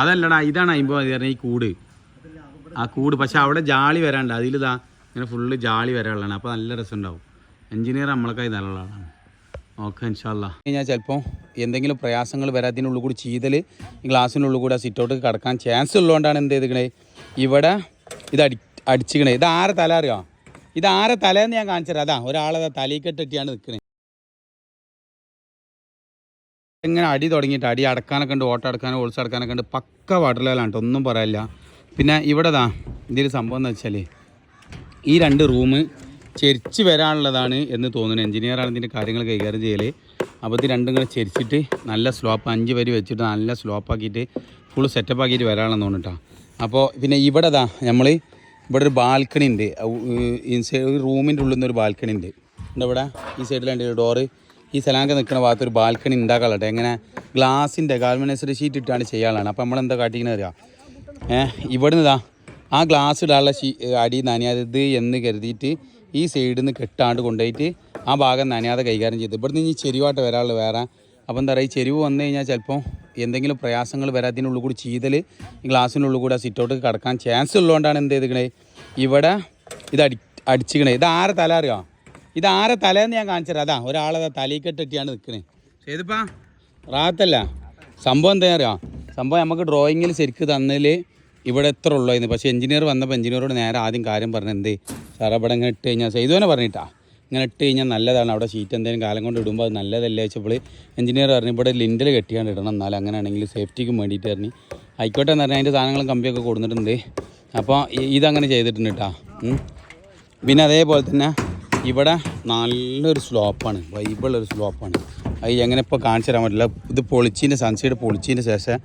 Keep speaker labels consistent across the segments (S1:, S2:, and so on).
S1: അതല്ലടാ ഇതാണ് അയിമ്പോ മതി പറഞ്ഞ ഈ കൂട്. ആ കൂട് പക്ഷെ അവിടെ ജാളി വരാണ്ട്. അതിലിതാ ഇങ്ങനെ ഫുള്ള് ജാളി വരാനുള്ളതാണ്. അപ്പോൾ നല്ല രസമുണ്ടാവും. എഞ്ചിനീയർ നമ്മളൊക്കെ നല്ല ആളാണ്. ഓക്കെ ഇൻഷാല്ല ഞാൻ ചിലപ്പോൾ എന്തെങ്കിലും പ്രയാസങ്ങൾ വരാത്തിനുള്ളിൽ കൂടി ചെയ്തൽ ഗ്ലാസ്സിനുള്ളിൽ ആ സിറ്റൗട്ട് കിടക്കാൻ ചാൻസ് ഉള്ളതുകൊണ്ടാണ് എന്ത് ചെയ്തിക്കണേ ഇവിടെ ഇത് അടി അടിച്ചിക്കണേ ഇത് ആരെ തല അറിയാം? ഇത് ആരെ തലേന്ന് ഞാൻ കാണിച്ചത് അതാ ഒരാളെ തലയിൽ തലയിക്കെട്ടിട്ടാണ് നിൽക്കണേ. ഇങ്ങനെ അടി തുടങ്ങിയിട്ട് അടി അടക്കാനൊക്കെ ഉണ്ട് ഓട്ടം അടക്കാനോ ഓൾസ് അടക്കാനൊക്കെ ഉണ്ട്. പക്ക വാട്ടർ ലെവലാണ് കേട്ടോ ഒന്നും പറയാനില്ല. പിന്നെ ഇവിടെ ദാ ഇതിൽ സംഭവം എന്ന് വെച്ചാൽ ഈ രണ്ട് റൂം ചെരിച്ച് വരാനുള്ളതാണ് എന്ന് തോന്നുന്നു. എഞ്ചിനീയറാണ് ഇതിന്റെ കാര്യങ്ങൾ കൈകാര്യം ചെയ്യൽ അപ്പോൾ ഇത് രണ്ടും കൂടെ ചെരിച്ചിട്ട് നല്ല സ്ലോപ്പ് അഞ്ച് വരി വെച്ചിട്ട് നല്ല സ്ലോപ്പ് ആക്കിയിട്ട് ഫുൾ സെറ്റപ്പ് ആക്കിയിട്ട് വരാണെന്ന് തോന്നുന്നു അപ്പോൾ പിന്നെ ഇവിടെ ദാ നമ്മൾ ഇവിടെ ഒരു ബാൽക്കണി ഉണ്ട്. ഇൻസൈഡ് റൂമിന്റെ ഉള്ളിൽ നിന്ന് ഒരു ബാൽക്കണി ഉണ്ട്. ഇവിടെ? ഈ സൈഡിലുണ്ട് ഡോറ് ഈ സലാങ്ക നിൽക്കുന്ന ഭാഗത്ത് ഒരു ബാൽക്കണി ഉണ്ടാക്കാനുള്ള എങ്ങനെ ഗ്ലാസിന്റെ ഗാൽമനൈസറി ഷീറ്റ് ഇട്ടാണ് ചെയ്യാനുള്ളതാണ്. അപ്പോൾ നമ്മളെന്താ കാട്ടിക്കുന്നത് അറിയാം? ഏഹ് ഇവിടുന്ന് ഇതാ ആ ഗ്ലാസ് ഇടാനുള്ള ഷീ അടി നനയാതത് എന്ന് കരുതിയിട്ട് ഈ സൈഡിൽ നിന്ന് കെട്ടാണ്ട് കൊണ്ടുപോയിട്ട് ആ ഭാഗം നനയാതെ കൈകാര്യം ചെയ്ത്. ഇവിടുന്ന് ഇനി ചെരിവായിട്ട് വരാനുള്ളത് വേറെ. അപ്പോൾ എന്താ പറയുക ചെരിവ് വന്നു കഴിഞ്ഞാൽ ചിലപ്പോൾ എന്തെങ്കിലും പ്രയാസങ്ങൾ വരാത്തിനുള്ളിൽ കൂടി ചെയ്തൽ ഈ ഗ്ലാസ്സിനുള്ളിൽ ആ സിറ്റൗട്ട് കിടക്കാൻ ചാൻസ് ഉള്ളതുകൊണ്ടാണ് എന്ത് ചെയ്തിക്കണേ ഇവിടെ ഇത് അടി അടിച്ചിക്കണേ ഇത് ആരെ തല അറിയാം? ഇത് ആരെ തലേന്ന് ഞാൻ കാണിച്ചത് അതാ ഒരാളെ തലയിക്കെട്ടിട്ടാണ് നിൽക്കണേ ഏതിപ്പാ റാത്തല്ല. സംഭവം എന്താ അറിയാം സംഭവം നമുക്ക് ഡ്രോയിങ്ങിൽ ശരിക്ക് തന്നതിൽ ഇവിടെ എത്ര ഉള്ളതായിരുന്നു പക്ഷേ എഞ്ചിനീയർ വന്നപ്പോൾ എഞ്ചിനീയറോട് നേരെ ആദ്യം കാര്യം പറഞ്ഞു എന്ത്? സാർ അവിടെ ഇങ്ങനെ ഇട്ട് കഴിഞ്ഞാൽ ചെയ്തോനെ പറഞ്ഞിട്ടാ. ഇങ്ങനെ ഇട്ട് കഴിഞ്ഞാൽ നല്ലതാണ്. അവിടെ ഷീറ്റ് എന്തെങ്കിലും കാലം കൊണ്ട് ഇടുമ്പോൾ അത് നല്ലതല്ലേ? വെച്ചപ്പോൾ എഞ്ചിനീയർ പറഞ്ഞു ഇവിടെ ലിൻഡിൽ കെട്ടിയാണ്ട് ഇടണം. എന്നാൽ അങ്ങനെയാണെങ്കിൽ സേഫ്റ്റിക്കും വേണ്ടിയിട്ട് പറഞ്ഞു. ആയിക്കോട്ടെ എന്ന് പറഞ്ഞാൽ അതിന്റെ സാധനങ്ങളും കമ്പിയൊക്കെ കൊടുത്തിട്ടുണ്ട്. അപ്പോൾ ഇതങ്ങനെ ചെയ്തിട്ടുണ്ട് കേട്ടോ പിന്നെ അതേപോലെ തന്നെ ഇവിടെ നല്ലൊരു സ്ലോപ്പാണ്. വൈബുള്ളൊരു സ്ലോപ്പാണ്. അത് എങ്ങനെ ഇപ്പോൾ കാണിച്ചു തരാൻ പറ്റില്ല. ഇത് പൊളിച്ചതിന്റെ സൺസൈഡ് പൊളിച്ചതിന്റെ ശേഷം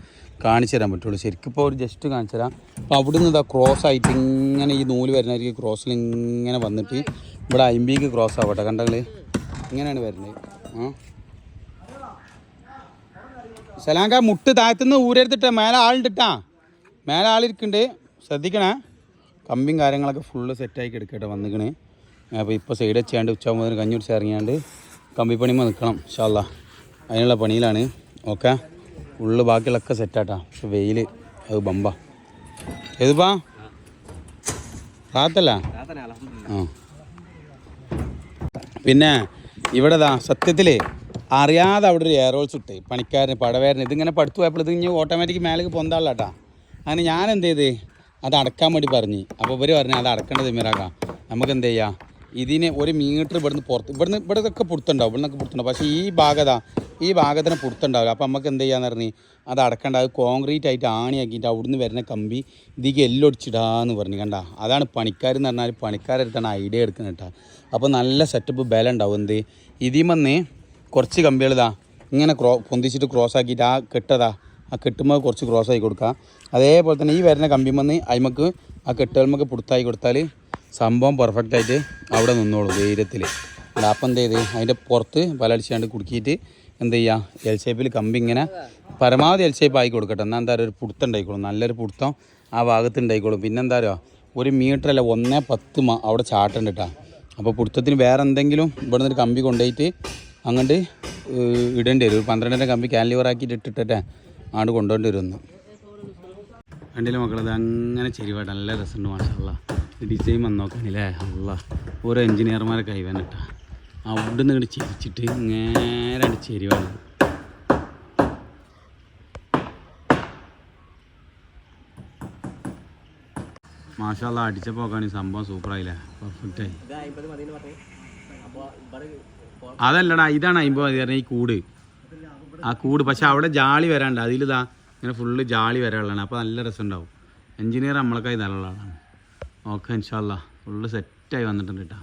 S1: കാണിച്ചു തരാൻ പറ്റുള്ളൂ. ശരിക്കും ഇപ്പോൾ ഒരു ജസ്റ്റ് കാണിച്ചു തരാം. അപ്പോൾ അവിടെ നിന്ന് ഇതാ ക്രോസ് ആയിട്ട് ഇങ്ങനെ ഈ നൂൽ വരുന്നവർക്ക് ക്രോസിൽ ഇങ്ങനെ വന്നിട്ട്. ഇവിടെ അമ്പീക്ക് ക്രോസ് ആവട്ടെ. കണ്ടങ്ങൾ ഇങ്ങനെയാണ് വരുന്നത്. ആ. സലാങ്ക മുട്ട് താഴത്തുനിന്ന് ഊരെടുത്തിട്ട് മേലെ ആളുണ്ടിട്ടാ. മേലെ ആളിരിക്കുന്നുണ്ട്. ശ്രദ്ധിക്കണേ. കമ്പിയും കാര്യങ്ങളൊക്കെ ഫുള്ള് സെറ്റാക്കി എടുക്കട്ടെ വന്നിക്കണേ. അപ്പോൾ ഇപ്പോൾ സൈഡ് വെച്ചാണ്ട് ഉച്ചയാകുമ്പോൾ കഞ്ഞി പിടിച്ച് ഇറങ്ങിയാണ്ട് കമ്പി പണിയുമ്പോൾ നിൽക്കണം ഷാല്ല അതിനുള്ള പണിയിലാണ്. ഓക്കെ? ഉള്ളു ബാക്കിയുള്ളൊക്കെ സെറ്റാട്ടാ പക്ഷെ വെയിൽ അത് ബമ്പ. ഏതുപ്പാ? റാത്തല്ല? ആ. പിന്നെ ഇവിടെ ദാ സത്യത്തിൽ അറിയാതെ അവിടെ ഒരു എയറോൾസ് ഇട്ട് പണിക്കാരന് പടവേരന് ഇതിങ്ങനെ പഠിത്തു പോയപ്പോൾ ഇത് ഇനി ഓട്ടോമാറ്റിക് മേലേക്ക് പൊന്താളാട്ടാ അങ്ങനെ ഞാൻ എന്ത് ചെയ്ത്? അത് അടക്കാൻ വേണ്ടി പറഞ്ഞു. അപ്പോൾ ഇവർ പറഞ്ഞു അത് അടക്കേണ്ടത് മിറാക്കാം നമുക്ക് എന്ത് ചെയ്യാം? ഇതിന് ഒരു മീറ്റർ ഇവിടുന്ന് പുറത്ത് ഇവിടുന്ന് ഇവിടെ ഒക്കെ പുറത്തുണ്ടാവും ഇവിടുന്നൊക്കെ പുറത്തുണ്ടാവും. പക്ഷേ ഈ ഭാഗതാ ഈ ഭാഗത്തിന് പുറത്തുണ്ടാവില്ല. അപ്പോൾ നമുക്ക് എന്ത് ചെയ്യാന്ന് പറഞ്ഞ് അത് അടക്കേണ്ട അത് കോൺക്രീറ്റ് ആയിട്ട് ആണിയാക്കിയിട്ട് അവിടുന്ന് വരുന്ന കമ്പി ഇതിക്ക് എല്ലൊടിച്ചിടാന്ന് പറഞ്ഞു കണ്ട? അതാണ് പണിക്കാരെന്ന് പറഞ്ഞാൽ പണിക്കാരെടുത്താണ് ഐഡിയ എടുക്കുന്നത് കേട്ടോ. അപ്പോൾ നല്ല സെറ്റപ്പ് ബലം ഉണ്ടാവും. എന്ത്? ഇതിമന്ന് കുറച്ച് കമ്പികൾ ഇതാ ഇങ്ങനെ ക്രോ പൊന്തിച്ചിട്ട് ക്രോസ് ആക്കിയിട്ട് ആ കെട്ടതാ ആ കെട്ടുമ്പോൾ കുറച്ച് ക്രോസ് ആക്കി കൊടുക്കുക അതേപോലെ തന്നെ ഈ വരുന്ന കമ്പിമന്ന് അതിമക്ക് ആ കെട്ടുകൾമൊക്കെ പുറത്താക്കി കൊടുത്താൽ സംഭവം പെർഫെക്റ്റ് ആയിട്ട് അവിടെ നിന്നോളൂ ധൈര്യത്തിൽ അപ്പം എന്ത് ചെയ്ത്? അതിന്റെ പുറത്ത് പലടിച്ചാണ്ട് കുടുക്കിയിട്ട് എന്ത് ചെയ്യുക എൽ ഷേപ്പിൽ കമ്പി ഇങ്ങനെ പരമാവധി എൽ ഷേപ്പ് ആയി കൊടുക്കട്ടെ. എന്നാൽ എന്താ ഒരു പുടുത്തം ഉണ്ടായിക്കോളും. നല്ലൊരു പുടുത്തം ആ ഭാഗത്ത് ഉണ്ടായിക്കോളും. പിന്നെ എന്താ പറയുക? ഒരു മീറ്റർ അല്ല ഒന്നേ പത്ത് മാ അവിടെ ചാട്ടുണ്ട് കേട്ടോ അപ്പോൾ പുടുത്തത്തിന് വേറെ എന്തെങ്കിലും ഇവിടെ നിന്നൊരു കമ്പി കൊണ്ടുപോയിട്ട് അങ്ങോട്ട് ഇടേണ്ടി വരും. ഒരു പന്ത്രണ്ടര കമ്പി കാലിവർ ആക്കിയിട്ട് ഇട്ടിട്ടെ അങ്ങോട്ട് കൊണ്ടുപോകേണ്ടി വരുന്നു. രണ്ടിലും മക്കളത് അങ്ങനെ ചെരിവായിട്ട് നല്ല രസമുണ്ട് മാഷല്ല ഡിസൈൻ വന്ന് നോക്കാനില്ലേ? അല്ല ഓരോ എഞ്ചിനീയർമാരെ കൈവന്നിട്ടാ അവിടെ നിന്ന് ഇങ്ങോട്ട് ചിരിച്ചിട്ട് നേരെ ചെരിവാണ് മാഷാല്ല അടിച്ച പോക്കാണ് ഈ സംഭവം സൂപ്പറായില്ലേ? പെർഫെക്റ്റ് ആയി. അതല്ലടാ ഇതാണ് അമ്പത് മതി പറഞ്ഞ ഈ കൂട്. ആ കൂട് പക്ഷെ അവിടെ ജാളി വരാണ്ട്. അതിലിതാ ഇങ്ങനെ ഫുള്ള് ജാളി വരാനുള്ളതാണ്. അപ്പോൾ നല്ല രസമുണ്ടാവും. എഞ്ചിനീയർ നമ്മളൊക്കെ നല്ല ആളാണ് ഓക്കെ ഇൻഷാല്ല ഫുള്ള് സെറ്റായി വന്നിട്ടുണ്ട് കേട്ടോ